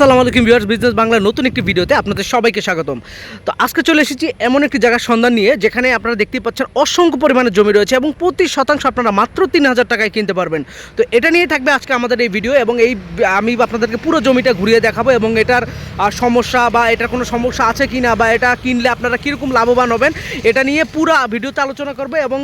আসসালামু আলাইকুম viewers, business বাংলার নতুন একটি ভিডিওতে আপনাদের সবাইকে স্বাগতম। তো আজকে চলে এসেছি এমন একটি জায়গার সন্ধান নিয়ে, যেখানে আপনারা দেখতেই পাচ্ছেন অসংখ্য পরিমাণে জমি রয়েছে এবং প্রতি শতাংশ আপনারা মাত্র তিন হাজার টাকায় কিনতে পারবেন। তো এটা নিয়ে থাকবে আজকে আমাদের এই ভিডিও এবং এই, আমি আপনাদেরকে পুরো জমিটা ঘুরিয়ে দেখাবো এবং এটার সমস্যা বা এটার কোনো সমস্যা আছে কি না বা এটা কিনলে আপনারা কীরকম লাভবান হবেন, এটা নিয়ে পুরো ভিডিওতে আলোচনা করবে এবং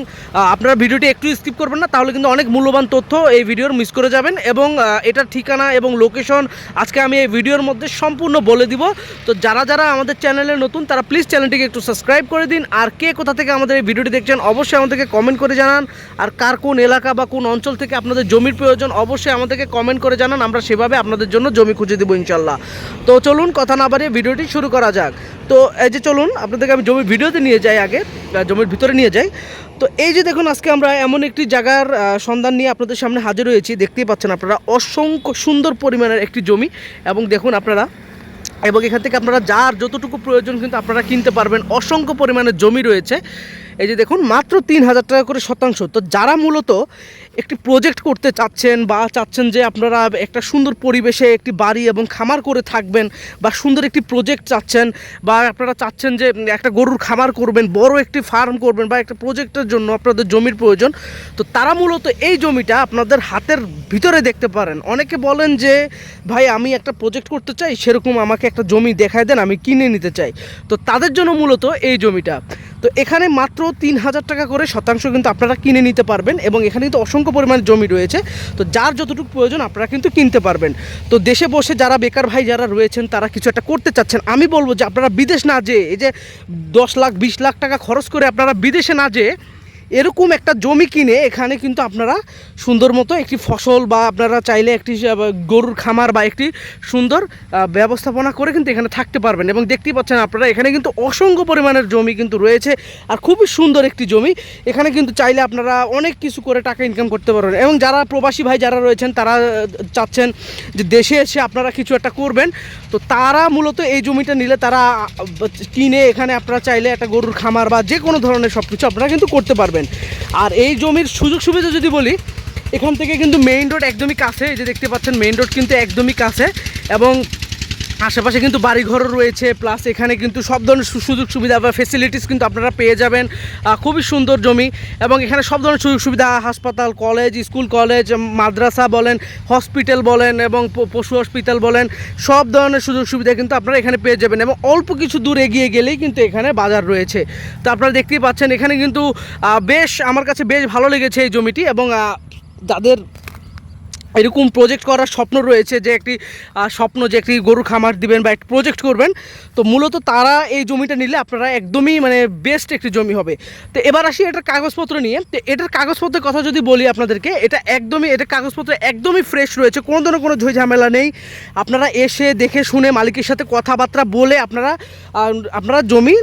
আপনারা ভিডিওটি একটু স্কিপ করবেন না, তাহলে কিন্তু অনেক মূল্যবান তথ্য এই ভিডিওর মিস করে যাবেন এবং এটার ঠিকানা এবং লোকেশন আজকে আমি এই ভিডিওর মধ্যে সম্পূর্ণ বলে দিব। তো যারা যারা আমাদের চ্যানেলে নতুন, তারা প্লিজ চ্যানেলটিকে একটু সাবস্ক্রাইব করে দিন। আর কে কোথা থেকে আমাদের এই ভিডিওটি দেখছেন, অবশ্যই আমাদেরকে কমেন্ট করে জানান। আর কার কোন এলাকা বা কোন অঞ্চল থেকে আপনাদের জমির প্রয়োজন, অবশ্যই আমাদেরকে কমেন্ট করে জানান। আমরা সেভাবে আপনাদের জন্য জমি খুঁজে দেবো ইনশাল্লাহ তো চলুন, কথা না বাড়িয়ে ভিডিওটি শুরু করা যাক। তো এই যে চলুন, আপনাদেরকে আমি জমির ভিডিওতে নিয়ে যাই আগে জমির ভিতরে নিয়ে যাই। তো এই যে দেখুন, আজকে আমরা এমন একটি জায়গার সন্ধান নিয়ে আপনাদের সামনে হাজির হয়েছি। দেখতেই পাচ্ছেন আপনারা, অসংখ্য সুন্দর পরিমাণের একটি জমি এবং দেখুন আপনারা। এবং এখান থেকে আপনারা যার যতটুকু প্রয়োজন কিন্তু আপনারা কিনতে পারবেন। অসংখ্য পরিমাণে জমি রয়েছে। এই যে দেখুন, মাত্র তিন হাজার টাকা করে শতাংশ। তো যারা মূলত একটি প্রজেক্ট করতে চাচ্ছেন বা চাচ্ছেন যে আপনারা একটা সুন্দর পরিবেশে একটি বাড়ি এবং খামার করে থাকবেন বা সুন্দর একটি প্রজেক্ট চাচ্ছেন বা আপনারা চাচ্ছেন যে একটা গরুর খামার করবেন, বড় একটি ফার্ম করবেন বা একটা প্রজেক্টের জন্য আপনাদের জমির প্রয়োজন, তো তারা মূলত এই জমিটা আপনাদের হাতের ভিতরে দেখতে পারেন। অনেকে বলেন যে, ভাই, আমি একটা প্রজেক্ট করতে চাই, সেরকম আমাকে একটা জমি দেখায় দেন, আমি কিনে নিতে চাই। তো তাদের জন্য মূলত এই জমিটা। তো এখানে মাত্র তিন হাজার টাকা করে শতাংশ কিন্তু আপনারা কিনে নিতে পারবেন এবং এখানে কিন্তু অসংখ্য পরিমাণে জমি রয়েছে। তো যার যতটুকু প্রয়োজন আপনারা কিন্তু কিনতে পারবেন। তো দেশে বসে যারা বেকার ভাই যারা রয়েছেন, তারা কিছু একটা করতে চাচ্ছেন। আমি বলব যে আপনারা বিদেশ না যেয়ে, এই যে দশ লাখ, বিশ লাখ টাকা খরচ করে আপনারা বিদেশে না যেয়ে এরকম একটা জমি কিনে এখানে কিন্তু আপনারা সুন্দর মতো একটি ফসল বা আপনারা চাইলে একটি গরুর খামার বা একটি সুন্দর ব্যবস্থাপনা করে কিন্তু এখানে থাকতে পারবেন। এবং দেখতেই পাচ্ছেন আপনারা, এখানে কিন্তু অসংখ্য পরিমাণের জমি কিন্তু রয়েছে আর খুবই সুন্দর একটি জমি। এখানে কিন্তু চাইলে আপনারা অনেক কিছু করে টাকা ইনকাম করতে পারবেন। এবং যারা প্রবাসী ভাই যারা রয়েছেন, তারা চাচ্ছেন যে দেশে এসে আপনারা কিছু একটা করবেন। তো তারা মূলত এই জমিটা নিলে তারা কিনে এখানে আপনারা চাইলে একটা গরুর খামার বা যে কোনো ধরনের সব কিছু আপনারা কিন্তু করতে পারবেন। আর এই জমির সুযোগ সুবিধা যদি বলি, এখান থেকে কিন্তু মেইন রোড একদমই কাছে, এই যে দেখতে পাচ্ছেন মেইন রোড কিন্তু একদমই কাছে। এবং আশেপাশে কিন্তু বাড়িঘরও রয়েছে প্লাস এখানে কিন্তু সব ধরনের সুযোগ সুবিধা বা ফেসিলিটিস কিন্তু আপনারা পেয়ে যাবেন। খুবই সুন্দর জমি এবং এখানে সব ধরনের সুযোগ সুবিধা, হাসপাতাল কলেজ স্কুল কলেজ মাদ্রাসা বলেন হসপিটাল বলেন এবং পশু হসপিটাল বলেন, সব ধরনের সুযোগ সুবিধা কিন্তু আপনারা এখানে পেয়ে যাবেন এবং অল্প কিছু দূর এগিয়ে গেলেই কিন্তু এখানে বাজার রয়েছে। তো আপনারা দেখতেই পাচ্ছেন এখানে কিন্তু বেশ, আমার কাছে বেশ ভালো লেগেছে এই জমিটি এবং যাদের এরকম প্রজেক্ট করার স্বপ্ন রয়েছে যে একটি স্বপ্ন যে একটি গরু খামার দিবেন বা একটি প্রজেক্ট করবেন। তো মূলত তারা এই জমিটা নিলে আপনারা একদমই মানে বেস্ট একটি জমি হবে। তো এবার আসি এটার কাগজপত্র নিয়ে। তো এটার কাগজপত্রের কথা যদি বলি আপনাদেরকে, এটা একদমই এটা কাগজপত্র একদমই ফ্রেশ রয়েছে, কোনো ধরনের কোনো ঝই ঝামেলা নেই। আপনারা এসে দেখে শুনে মালিকের সাথে কথাবার্তা বলে আপনারা আপনারা জমি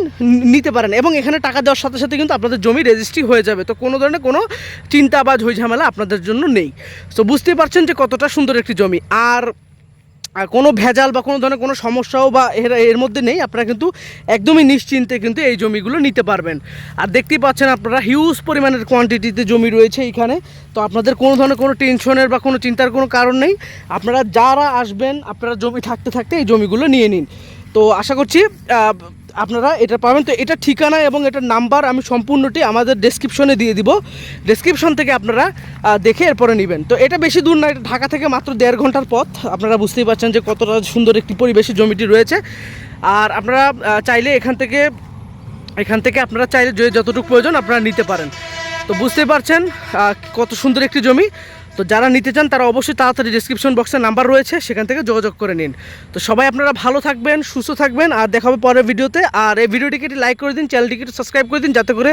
নিতে পারেন এবং এখানে টাকা দেওয়ার সাথে সাথে কিন্তু আপনাদের জমি রেজিস্ট্রি হয়ে যাবে। তো কোনো ধরনের কোনো চিন্তা বা ঝই ঝামেলা আপনাদের জন্য নেই। তো বুঝতেই পারছেন যে কতটা সুন্দর একটি জমি। আর কোনো ভেজাল বা কোনো ধরনের কোনো সমস্যাও বা এর এর মধ্যে নেই, আপনারা কিন্তু একদমই নিশ্চিন্তে কিন্তু এই জমিগুলো নিতে পারবেন। আর দেখতেই পাচ্ছেন আপনারা হিউজ পরিমাণের কোয়ান্টিটিতে জমি রয়েছে এইখানে। তো আপনাদের কোনো ধরনের কোনো টেনশনের বা কোনো চিন্তার কোনো কারণ নেই। আপনারা যারা আসবেন, আপনারা জমি থাকতে থাকতে এই জমিগুলো নিয়ে নিন। তো আশা করছি আপনারা এটা পাবেন। তো এটা ঠিকানা এবং এটার নাম্বার আমি সম্পূর্ণটি আমাদের ডেসক্রিপশনে দিয়ে দিব। ডেসক্রিপশন থেকে আপনারা দেখে এরপরে নেবেন। তো এটা বেশি দূর না এটা ঢাকা থেকে মাত্র দেড় ঘণ্টার পথ। আপনারা বুঝতেই পারছেন যে কতটা সুন্দর একটি পরিবেশে জমিটি রয়েছে। আর আপনারা চাইলে এখান থেকে এখান থেকে আপনারা চাইলে যতটুকু প্রয়োজন আপনারা নিতে পারেন। তো বুঝতেই পারছেন কত সুন্দর একটি জমি। তো যারা নিতে চান তারা অবশ্যই তাড়াতাড়ি ডিসক্রিপশন বক্সে নাম্বার রয়েছে, সেখান থেকে যোগাযোগ করে নিন। তো সবাই আপনারা ভালো থাকবেন, সুস্থ থাকবেন, আর দেখা হবে পরের ভিডিওতে। আর এই ভিডিওটিকে একটি লাইক করে দিন চ্যানেলটিকে একটু সাবস্ক্রাইব করে দিন, যাতে করে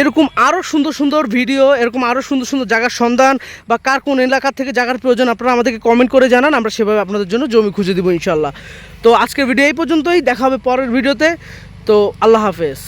এরকম আরও সুন্দর সুন্দর ভিডিও এরকম আরও সুন্দর সুন্দর জায়গার সন্ধান বা কার কোন এলাকা থেকে জায়গার প্রয়োজন, আপনারা আমাদেরকে কমেন্ট করে জানান, আমরা সেভাবে আপনাদের জন্য জমি খুঁজে দেবো ইনশাল্লাহ তো আজকের ভিডিও এই পর্যন্তই, দেখা হবে পরের ভিডিওতে। তো আল্লাহ হাফেজ।